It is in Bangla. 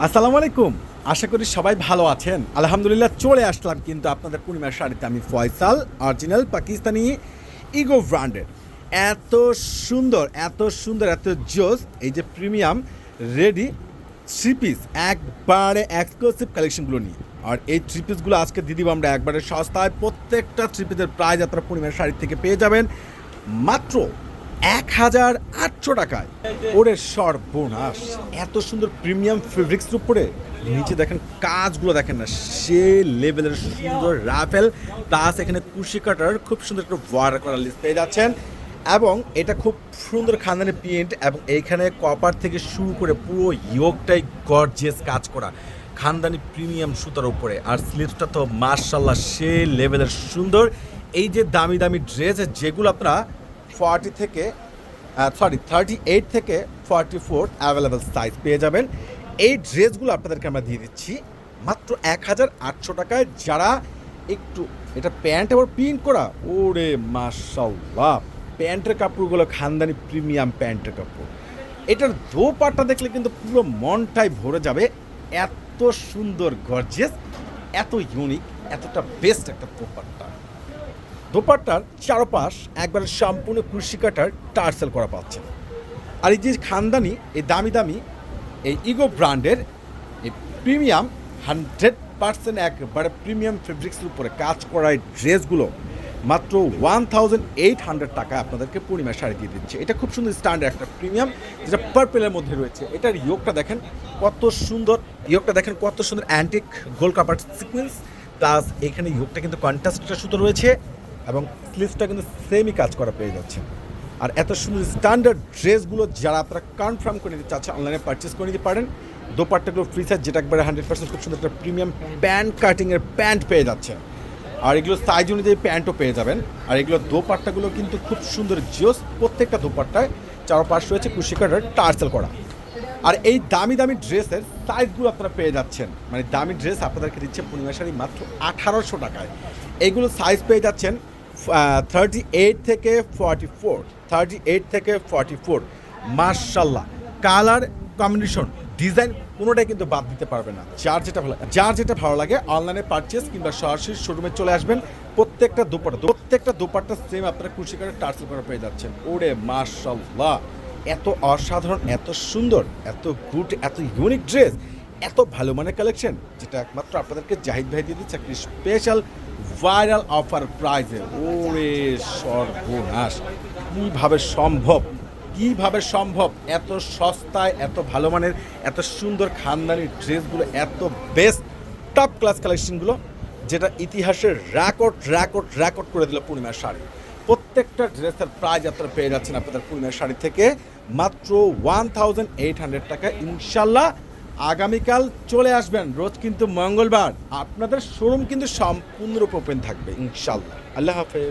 আসসালামু আলাইকুম। আশা করি সবাই ভালো আছেন। আলহামদুলিল্লাহ চলে আসলাম কিন্তু আপনাদের পূর্ণিমার শাড়িতে আমি ফয়সাল অরিজিনাল পাকিস্তানি ইগো ব্র্যান্ডের এত সুন্দর এত সুন্দর, এত জোস, এই যে প্রিমিয়াম রেডি থ্রি পিস একবারে এক্সক্লুসিভ কালেকশনগুলো নিয়ে। আর এই থ্রি পিসগুলো আজকে দিদি আমরা একবারে সস্তায়। প্রত্যেকটা থ্রি পিসের প্রাইস আপনারা পূর্ণিমার শাড়ি থেকে পেয়ে যাবেন। মাত্র এক হাজার আটশো টাকায়। ওরে সর্বনাশ। এত সুন্দর প্রিমিয়াম ফেব্রিক্সের উপরে নিচে দেখেন, কাজগুলো দেখেন না, সে লেভেলের সুন্দর রাফেল প্লাস এখানে কুশি কাটার খুব সুন্দর একটা ওয়ার করা লিস্ট পেয়ে যাচ্ছেন। এবং এটা খুব সুন্দর খানদানি প্রিন্ট এবং এইখানে কপার থেকে শুরু করে পুরো ইয়োগটাই গর্জিয়াস কাজ করা। খানদানি প্রিমিয়াম সুতার উপরে। আর স্লিভসটা তো মার্শাল্লাহ সে লেভেলের সুন্দর। এই যে দামি দামি ড্রেস যেগুলো আপনারা ফর্টি থেকে সরি থার্টি এইট থেকে ফর্টি ফোর অ্যাভেলেবেল সাইজ পেয়ে যাবেন। এই ড্রেসগুলো আপনাদেরকে আমরা দিয়ে দিচ্ছি মাত্র এক হাজার আটশো টাকায়। যারা একটু এটা প্যান্ট আবার প্রিন্ট করা, ওরে মাসাল্লাহ প্যান্টের কাপড়গুলো খানদানি প্রিমিয়াম প্যান্টের কাপড়। এটার দোপাট্টা দেখলে কিন্তু পুরো মনটাই ভরে যাবে। এত সুন্দর গর্জেস এত ইউনিক, এতটা বেস্ট একটা দোপাট্টা। দোপাট্টার চারপাশ একবারে সম্পূর্ণ কুর্সি কাটার টার্সেল করা পাচ্ছেন। আর এই যে খানদানি, এই দামি দামি, এই ইগো ব্র্যান্ডের এই প্রিমিয়াম হান্ড্রেড পার্সেন্ট একবারে প্রিমিয়াম ফেব্রিক্সের উপরে কাজ করা এই ড্রেসগুলো মাত্র ওয়ান থাউজেন্ড এইট হান্ড্রেড টাকা আপনাদেরকে পূর্ণিমা শাড়ি দিয়ে দিচ্ছে। এটা খুব সুন্দর স্ট্যান্ডার্ড একটা প্রিমিয়াম যেটা পার্পেলের মধ্যে রয়েছে। এটার ইয়োগটা দেখেন কত সুন্দর, ইয়োগটা দেখেন কত সুন্দর antique gold copper sequence plus এখানে ইয়োগটা কিন্তু কন্ট্রাস্টটা সুতো রয়েছে। এবং স্লিভসটা কিন্তু সেমই কাজ করা পেয়ে যাচ্ছে। আর এত সুন্দর স্ট্যান্ডার্ড ড্রেসগুলো যারা আপনারা কনফার্ম করে নিতে চাচ্ছেন অনলাইনে পারচেস করে নিতে পারেন দোপাট্টাগুলো ফ্রি সাইজ যেটা একবারে হান্ড্রেড পার্সেন্ট খুব সুন্দর একটা প্রিমিয়াম প্যান্ট কাটিংয়ের প্যান্ট পেয়ে যাচ্ছেন আর এগুলো সাইজ অনুযায়ী প্যান্টও পেয়ে যাবেন। আর এগুলো দোপাট্টাগুলো কিন্তু খুব সুন্দর জিওস, প্রত্যেকটা দোপাট্টায় চারপাশ রয়েছে কুশি কাটার টার্সেল করা। আর এই দামি দামি ড্রেসের সাইজগুলো আপনারা পেয়ে যাচ্ছেন। মানে দামি ড্রেস আপনাদেরকে দিচ্ছে পূর্ণিমা শাড়ি মাত্র আঠারোশো টাকায়। এইগুলো সাইজ পেয়ে যাচ্ছেন থার্টি এইট থেকে ফর্টি ফোর থার্টি এইট থেকে ফর্টি ফোর মার্শাল্লাহ কালার কম্বিনেশন ডিজাইন কোনোটাই কিন্তু বাদ দিতে পারবে না। যার যেটা ভালো, যার যেটা ভালো লাগে অনলাইনে পারচেস কিংবা সরাসরি শোরুমে চলে আসবেন। প্রত্যেকটা দোপাট্টা প্রত্যেকটা দোপাট্টা সেম আপনারা খুশি করে টার্সেল করে পেয়ে যাচ্ছেন। ওরে মার্শাল্লাহ এত অসাধারণ, এত সুন্দর, এত গুড এত ইউনিক ড্রেস এত ভালো মানের কালেকশন যেটা একমাত্র আপনাদেরকে জাহিদ ভাই দিয়ে দিচ্ছে। একটি স্পেশাল ভাইরাল অফার প্রাইজে। ওরে সর্বনাশ। কীভাবে সম্ভব? কীভাবে সম্ভব? এত সস্তায়, এত ভালো মানের, এত সুন্দর খানদানি ড্রেসগুলো, এত বেস্ট টপ ক্লাস কালেকশনগুলো যেটা ইতিহাসের রেকর্ড রেকর্ড রেকর্ড করে দিল পূর্ণিমার শাড়ি। প্রত্যেকটা ড্রেসের প্রাইজ আপনারা পেয়ে যাচ্ছেন আপনাদের পূর্ণিমার শাড়ি থেকে মাত্র ওয়ান থাউজেন্ড এইট হান্ড্রেড টাকা। ইনশাল্লাহ আগামীকাল চলে আসবেন, রোজ কিন্তু মঙ্গলবার। আপনাদের শোরুম কিন্তু সম্পূর্ণরূপে ওপেন থাকবে ইনশাল্লাহ আল্লাহ হাফেজ।